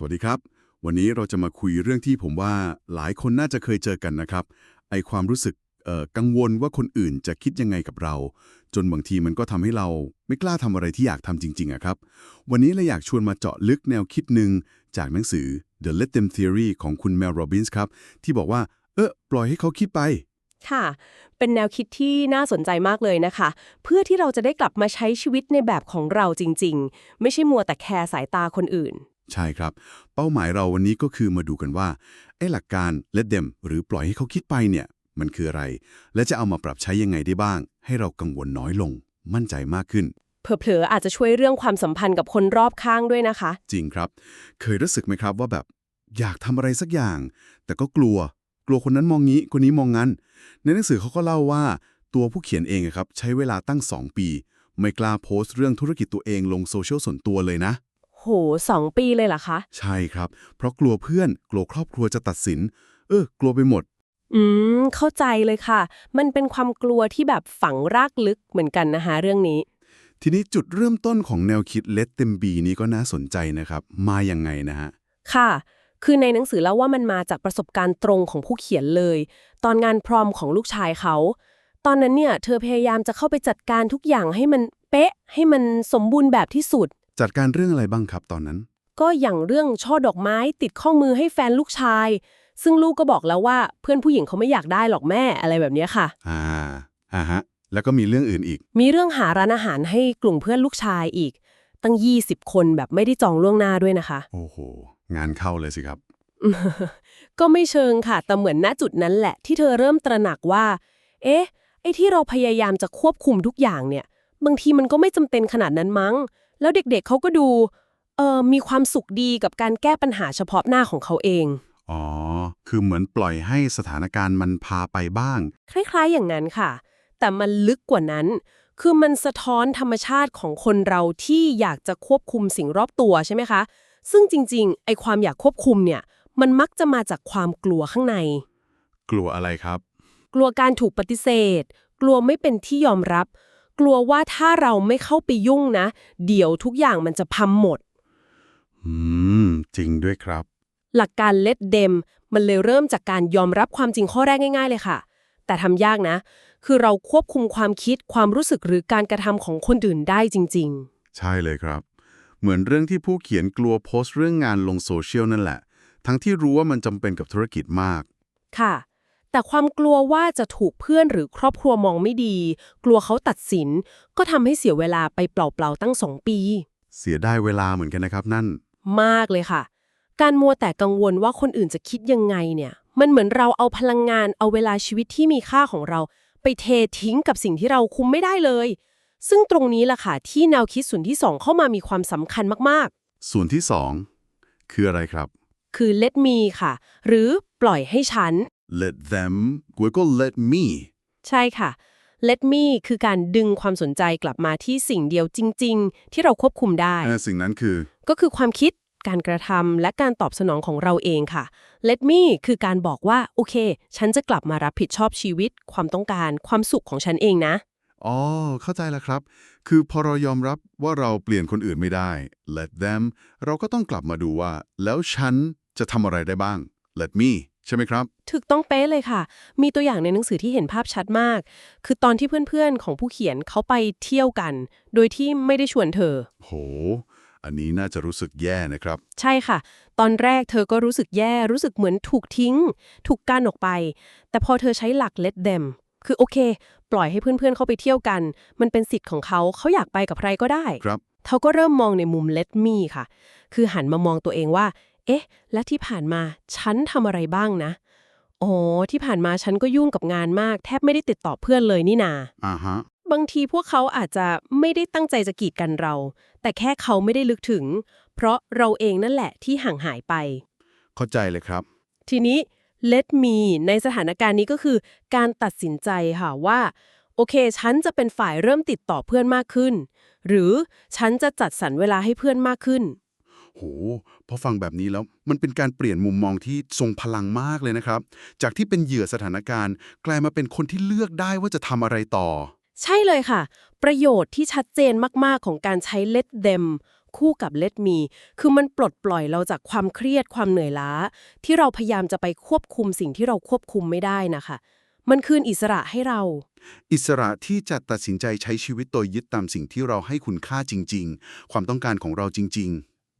สวัสดีครับ วันนี้เราจะมาคุยเรื่องที่ผมว่าหลายคนน่าจะเคยเจอกันนะครับ ไอความรู้สึกกังวลว่าคนอื่นจะคิดยังไงกับเรา จนบางทีมันก็ทำให้เราไม่กล้าทำอะไรที่อยากทำจริงๆอะครับ วันนี้เราอยากชวนมาเจาะลึกแนวคิดหนึ่งจากหนังสือ The Let Them Theory ของคุณ Mel Robbins ครับ ที่บอกว่า เออปล่อยให้เขาคิดไป ค่ะ เป็นแนวคิดที่น่าสนใจมากเลยนะคะ เพื่อที่เราจะได้กลับมาใช้ชีวิตในแบบของเราจริง ๆ ไม่ใช่มัวแต่แคร์สายตาคนอื่น ใช่ครับ เป้าหมายเราวันนี้ก็คือมาดูกันว่าไอ้หลักการ let them หรือปล่อยให้เขาคิดไปเนี่ย มันคืออะไร และจะเอามาปรับใช้ยังไงได้บ้าง ให้เรากังวลน้อยลง มั่นใจมากขึ้น เผลอๆอาจจะช่วยเรื่องความสัมพันธ์กับคนรอบข้างด้วยนะคะ จริงครับ เคยรู้สึกไหมครับว่าแบบ อยากทำอะไรสักอย่าง แต่ก็กลัว กลัวคนนั้นมองงี้คนนี้มองงั้น ในหนังสือเขาก็เล่าว่าตัวผู้เขียนเองอะครับใช้เวลาตั้ง 2 ปี ไม่กล้าโพสต์เรื่องธุรกิจตัวเองลงโซเชียลส่วนตัวเลยนะ โหสองปีเลยเหรอคะ ใช่ครับ เพราะกลัวเพื่อนกลัวครอบครัวจะตัดสิน เออ กลัวไปหมด อืม เข้าใจเลยค่ะ มันเป็นความกลัวที่แบบฝังรากลึกเหมือนกันนะคะเรื่องนี้ ทีนี้จุดเริ่มต้นของแนวคิด Let Them Be นี้ก็น่าสนใจนะครับ มาอย่างไงนะฮะ ค่ะ คือในหนังสือเล่าว่ามันมาจากประสบการณ์ตรงของผู้เขียนเลย ตอนงานพรอมของลูกชายเขา ตอนนั้นเนี่ย เธอพยายามจะเข้าไปจัดการทุกอย่างให้มันเป๊ะ ให้มันสมบูรณ์แบบที่สุด จัดการเรื่องอะไรบ้างครับตอนนั้น ก็อย่างเรื่องช่อดอกไม้ติดข้อมือให้แฟนลูกชาย ซึ่งลูกก็บอกแล้วว่าเพื่อนผู้หญิงเขาไม่อยากได้หรอกแม่อะไรแบบเนี้ยค่ะ อ่าอ่าฮะ แล้วก็มีเรื่องอื่นอีก มีเรื่องหาร้านอาหารให้กลุ่มเพื่อนลูกชายอีก ตั้ง 20 คนแบบไม่ได้จองล่วงหน้าด้วยนะคะ โอ้โห งานเข้าเลยสิครับ ก็ไม่เชิงค่ะ แต่เหมือนณจุดนั้นแหละ ที่เธอเริ่มตระหนักว่า เอ๊ะ ไอ้ที่เราพยายามจะควบคุมทุกอย่างเนี่ย บางทีมันก็ไม่จำเป็นขนาดนั้นมั้ง แล้วเด็กๆเขาก็ดูเออมีความสุขดีกับการแก้ปัญหาเฉพาะหน้าของเขาเอง อ๋อ คือเหมือนปล่อยให้สถานการณ์มันพาไปบ้าง คล้ายๆ อย่างนั้นค่ะ แต่มันลึกกว่านั้น คือมันสะท้อนธรรมชาติของคนเราที่อยากจะควบคุมสิ่งรอบตัวใช่ไหมคะ ซึ่งจริงๆ ไอความอยากควบคุมเนี่ย มันมักจะมาจากความกลัวข้างใน กลัวอะไรครับ กลัวการถูกปฏิเสธ กลัวไม่เป็นที่ยอมรับ กลัวว่าถ้าเราไม่เข้าไปยุ่งนะ เดี๋ยวทุกอย่างมันจะพังหมด อืม จริงด้วยครับ หลักการ let them มันเลยเริ่มจากการยอมรับความจริงข้อแรกง่ายๆเลยค่ะ แต่ทำยากนะ คือเราควบคุมความคิดความรู้สึกหรือการกระทำของคนอื่นได้จริง ใช่เลยครับ เหมือนเรื่องที่ผู้เขียนกลัวโพสต์เรื่องงานลงโซเชียลนั่นแหละ ทั้งที่รู้ว่ามันจำเป็นกับธุรกิจมาก ๆ ค่ะ แต่ความกลัวว่าจะถูกเพื่อนหรือครอบครัวมองไม่ดี กลัวเขาตัดสิน ก็ทำให้เสียเวลาไปเปล่าๆตั้งสองปี เสียได้เวลาเหมือนกันนะครับนั่น มากเลยค่ะ การมัวแต่กังวลว่าคนอื่นจะคิดยังไงเนี่ย มันเหมือนเราเอาพลังงานเอาเวลาชีวิตที่มีค่าของเรา ไปเททิ้งกับสิ่งที่เราคุมไม่ได้เลย ซึ่งตรงนี้ล่ะค่ะที่แนวคิดส่วนที่สองเข้ามามีความสำคัญมากส่วนที่สองคืออะไรครับๆคือ let me ค่ะ หรือปล่อยให้ฉัน let them กวยก็ let me ใช่ค่ะ let me คือการดึงความสนใจกลับมาที่สิ่งเดียวจริง ๆ ที่เราควบคุมได้เอ่อสิ่งนั้นคือ ก็คือความคิดการกระทำและการตอบสนองของเราเองค่ะ Let me คือการบอกว่า โอเค ฉันจะกลับมารับผิดชอบชีวิต ความต้องการ ความสุขของฉันเองนะ อ๋อ เข้าใจแล้วครับ คือพอเรายอมรับว่าเราเปลี่ยนคนอื่นไม่ได้ let them เราก็ต้องกลับมาดูว่า แล้วฉันจะทำอะไรได้บ้าง let me ใช่ไหมครับ ถูกต้องเป๊ะเลยค่ะ มีตัวอย่างในหนังสือที่เห็นภาพชัดมาก คือตอนที่เพื่อนๆของผู้เขียนเขาไปเที่ยวกัน โดยที่ไม่ได้ชวนเธอ โห อันนี้น่าจะรู้สึกแย่นะครับ ใช่ค่ะ ตอนแรกเธอก็รู้สึกแย่ รู้สึกเหมือนถูกทิ้ง ถูกการออกไป แต่พอเธอใช้หลัก let them คือโอเค ปล่อยให้เพื่อนๆเข้าไปเที่ยวกัน มันเป็นสิทธิ์ของเขาเขาอยากไปกับใครก็ได้ ครับ เขาก็เริ่มมองในมุม let me ค่ะ คือหันมามองตัวเองว่า เอ๊ะ และที่ผ่านมาฉันทำอะไรบ้างนะ อ๋อ ที่ผ่านมาฉันก็ยุ่งกับงานมาก แทบไม่ได้ติดต่อเพื่อนเลยนี่นาอ่าฮะ บางทีพวกเขาอาจจะไม่ได้ตั้งใจจะกีดกันเรา แต่แค่เขาไม่ได้ลึกถึง เพราะเราเองนั่นแหละที่ห่างหายไป เข้าใจเลยครับ ทีนี้ let me ในสถานการณ์นี้ก็คือ การตัดสินใจค่ะว่า โอเค ฉันจะเป็นฝ่ายเริ่มติดต่อเพื่อนมากขึ้น หรือฉันจะจัดสรรเวลาให้เพื่อนมากขึ้น โหพอฟังแบบนี้แล้วมันเป็นการเปลี่ยนมุมมองที่ทรงพลังมากเลยนะครับ จากที่เป็นเหยื่อสถานการณ์ กลายมาเป็นคนที่เลือกได้ว่าจะทำอะไรต่อ ใช่เลยค่ะ ประโยชน์ที่ชัดเจนมาก ๆ ของการใช้ let them คู่กับ Let Me คือมันปลดปล่อยเราจากความเครียดความเหนื่อยล้า ที่เราพยายามจะไปควบคุมสิ่งที่เราควบคุมไม่ได้นะคะ มันคืนอิสระให้เรา อิสระที่จะตัดสินใจใช้ชีวิตโดยยึดตามสิ่งที่เราให้คุณค่าจริง ๆ ความต้องการของเราจริง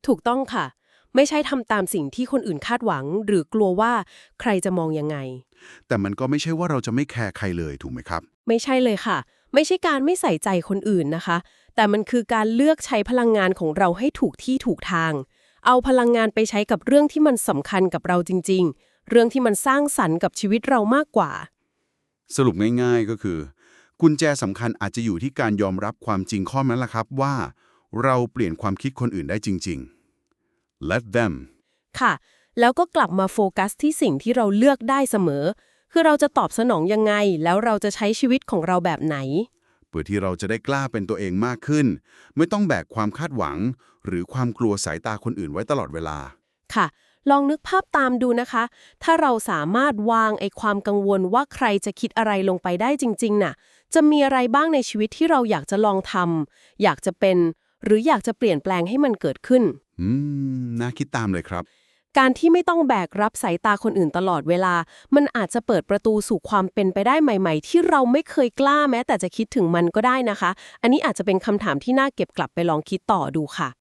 ถูกต้องค่ะ ไม่ใช่ทำตามสิ่งที่คนอื่นคาดหวัง หรือกลัวว่าใครจะมองยังไงๆแต่มันก็ไม่ใช่ว่าเราจะไม่แคร์ใครเลยถูกไหมครับ ไม่ใช่เลยค่ะ ไม่ใช่การไม่ใส่ใจคนอื่นนะคะ แต่มันคือการเลือกใช้พลังงานของเราให้ถูกที่ถูกทาง เอาพลังงานไปใช้กับเรื่องที่มันสำคัญกับเราจริง ๆ เรื่องที่มันสร้างสรรค์กับชีวิตเรามากกว่า สรุปง่าย ๆก็คือ กุญแจสำคัญอาจจะอยู่ที่การยอมรับความจริงข้อนั้นแหละครับว่า เราเปลี่ยนความคิดคนอื่นได้จริง ๆ let them ค่ะ แล้วก็กลับมาโฟกัสที่สิ่งที่เราเลือกได้เสมอ คือเราจะตอบสนองยังไง แล้วเราจะใช้ชีวิตของเราแบบไหน เพื่อที่เราจะได้กล้าเป็นตัวเองมากขึ้น ไม่ต้องแบกความคาดหวัง หรือความกลัวสายตาคนอื่นไว้ตลอดเวลา ค่ะ ลองนึกภาพตามดูนะคะ ถ้าเราสามารถวางไอ้ความกังวลว่าใครจะคิดอะไรลงไปได้จริง ๆ น่ะ จะมีอะไรบ้างในชีวิตที่เราอยากจะลองทำอยากจะเป็น หรืออยากจะเปลี่ยนแปลงให้มันเกิดขึ้น อืม น่าคิดตามเลยครับ การที่ไม่ต้องแบกรับสายตาคนอื่นตลอดเวลา มันอาจจะเปิดประตูสู่ความเป็นไปได้ใหม่ ๆ ที่เราไม่เคยกล้าแม้ แต่จะคิดถึงมันก็ได้นะคะ อันนี้อาจจะเป็นคำถามที่น่าเก็บกลับไปลองคิดต่อดูค่ะ